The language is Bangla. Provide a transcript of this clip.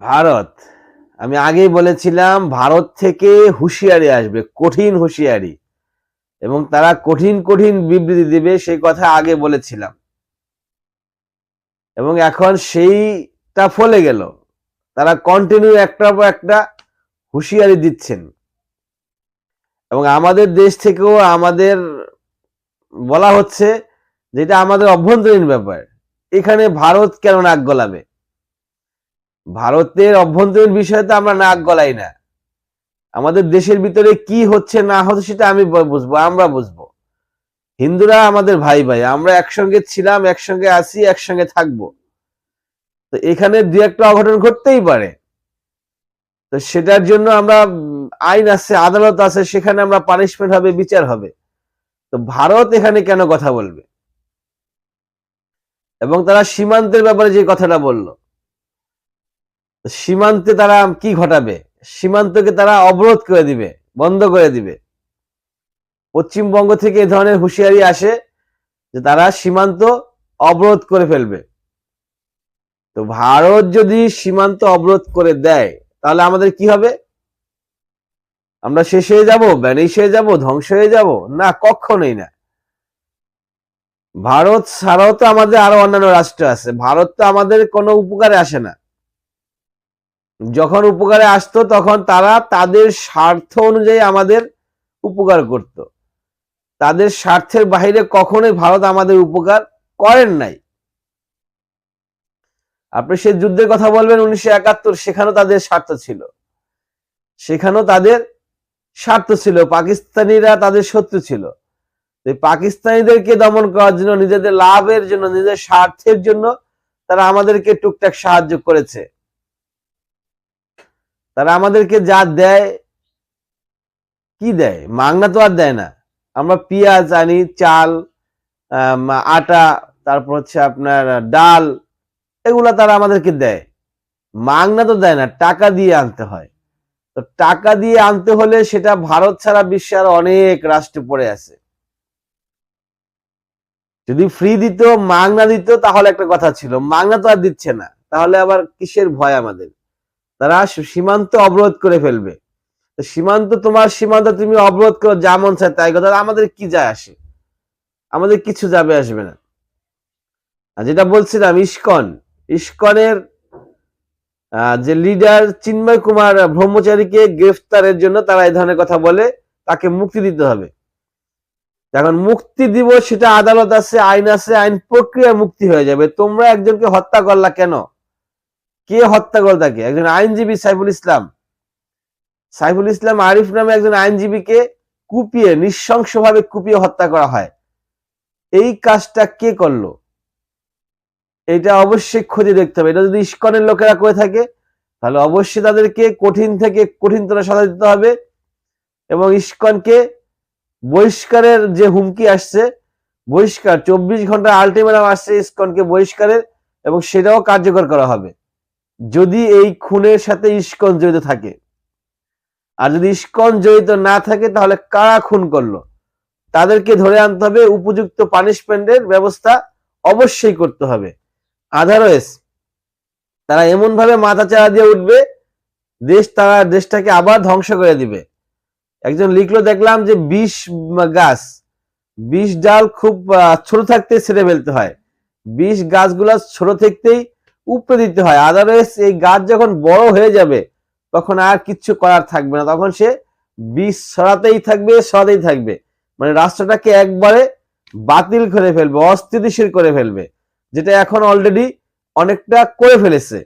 ভারত, আমি আগেই বলেছিলাম, ভারত থেকে হুঁশিয়ারি আসবে, কঠিন হুঁশিয়ারি। এবং তারা কঠিন কঠিন বিবৃতি দেবে, সেই কথা আগে বলেছিলাম। এবং এখন সেইটা ফলে গেল। তারা কন্টিনিউ একটার পর একটা হুঁশিয়ারি দিচ্ছেন। এবং আমাদের দেশ থেকেও আমাদের বলা হচ্ছে যেটা আমাদের অভ্যন্তরীণ ব্যাপার। এখানে ভারত কেন নাক গলাবে? ভারতের অভ্যন্তরীণ বিষয়ে তো আমরা নাক গলাই না। আমাদের দেশের ভিতরে কি হচ্ছে, না হচ্ছে সেটা আমি বুঝব, আমরা বুঝব। হিন্দুরা আমাদের ভাই ভাই, আমরা একসঙ্গে ছিলাম, একসঙ্গে আছি, একসঙ্গে থাকব। তো এখানে দু একটা অঘটন ঘটতেই পারে। তো সেটার জন্য আমরা আইন আছে, আদালত আছে, সেখানে আমরা পানিশমেন্ট হবে, বিচার হবে। তো ভারত এখানে কেন কথা বলবে? এবং তারা সীমান্তের ব্যাপারে যে কথাটা বলল সীমান্তে তারা কি ঘটাবে? সীমান্তকে তারা অবরোধ করে দিবে, বন্ধ করে দিবে। পশ্চিমবঙ্গ থেকে এই ধরনের হুঁশিয়ারি আসে যে তারা সীমান্ত অবরোধ করে ফেলবে। তো ভারত যদি সীমান্ত অবরোধ করে দেয়, তাহলে আমাদের কি হবে? আমরা শেষ হয়ে যাব? ব্যানিশ হয়ে যাব? ধ্বংস হয়ে যাব? না, কখনোই না। ভারত ছাড়াও তো আমাদের আরও অন্যান্য রাষ্ট্র আছে। ভারত তো আমাদের কোনো উপকারে আসে না। যখন উপকারে আসতো, তখন তারা তাদের স্বার্থ অনুযায়ী আমাদের উপকার করত। তাদের স্বার্থের বাইরে কখনোই ভারত আমাদের উপকার করেন নাই। আপনি সে যুদ্ধের কথা বলবেন উনিশশো একাত্তর, সেখানেও তাদের স্বার্থ ছিল। সেখানেও তাদের স্বার্থ ছিল, পাকিস্তানিরা তাদের শত্রু ছিল। পাকিস্তানিদেরকে দমন করার জন্য, নিজেদের লাভের জন্য, নিজেদের স্বার্থের জন্য তারা আমাদেরকে টুকটাক সাহায্য করেছে। তারা আমাদেরকে যা দেয়, কি দেয়? মাংনা তো আর দেয় না। আমরা পেঁয়াজ আনি, চাল আটা, তারপর হচ্ছে আপনার ডাল, এগুলা তারা আমাদেরকে দেয়। মাংনা তো দেয় না, টাকা দিয়ে আনতে হয়। তো টাকা দিয়ে আনতে হলে সেটা ভারত ছাড়া বিশ্বে আর অনেক রাষ্ট্রে পড়ে আছে। যদি ফ্রি দিত, মাংনা দিত, তাহলে একটা কথা ছিল, মাংনা তো আর দিচ্ছে না। তাহলে আবার কিসের ভয় আমাদের? তারা সীমান্ত অবরোধ করে ফেলবে। সীমান্ত তোমার সীমান্ত তুমি অবরোধ করো, যা মন চায় তাই কথা আমাদের কি যায় আসে? আমাদের কিছু যাবে আসবে না। আর যেটা বলছিলাম, ইস্কন। ইস্কনের যে লিডার চিন্ময় কুমার ব্রহ্মচারীকে গ্রেফতারের জন্য তারা এই ধরনের কথা বলে, তাকে মুক্তি দিতে হবে। এখন মুক্তি দিব সেটা আদালত আছে, আইন আছে, আইন প্রক্রিয়া মুক্তি হয়ে যাবে। তোমরা একজনকে হত্যা করলা কেন? কে হত্যা করে তাকে? একজন আইনজীবী সাইফুল ইসলাম। সাইফুল ইসলাম আরিফ নামে একজন আইনজীবীকে কুপিয়ে, নৃশংসভাবে কুপিয়ে হত্যা করা হয়। এই কাজটা কে করল? এটা অবশ্যই খোঁজে দেখতে হবে। এটা যদি ইস্কনের লোকেরা করে থাকে, তাহলে অবশ্যই তাদেরকে কঠিন থেকে কঠিনতর সাজা দিতে হবে এবং ইস্কনকে বহিষ্কারের যে হুমকি আসছে, বহিষ্কার, চব্বিশ ঘণ্টা আলটিমেটাম আসছে ইস্কনকে বহিষ্কারের এবং সেটাও কার্যকর করা হবে। যদি এই খুনের সাথে ইস্কন জড়িত থাকে। আর যদি ইস্কন জড়িত না থাকে, তাহলে কারা খুন করল? তাদেরকে ধরে আনতে হবে, উপযুক্ত পানিশমেন্টের ব্যবস্থা অবশ্যই করতে হবে। আদারওয়েজ তারা এমন ভাবে মাথা চাড়া দিয়ে উঠবে, দেশ তারা, দেশটাকে আবার ধ্বংস করে দিবে। একজন লিখলো, দেখলাম যে বিষ গাছ, বিষ ডাল খুব ছোট থাকতে ছেড়ে ফেলতে হয়। বিষ গাছগুলা ছোট থাকতেই উপড়ে দিতে হয়। আদারওয়াইজ এই গাছ যখন বড় হয়ে যাবে, তখন আর কিচ্ছু করার থাকবে না। তখন সে বীজ সরাতেই থাকবে সরাতেই থাকবে। মানে রাষ্ট্রটাকে একবারে বাতিল করে ফেলবে, অস্থিতিশীল করে ফেলবে, যেটা এখন অলরেডি অনেকটা করে ফেলেছে।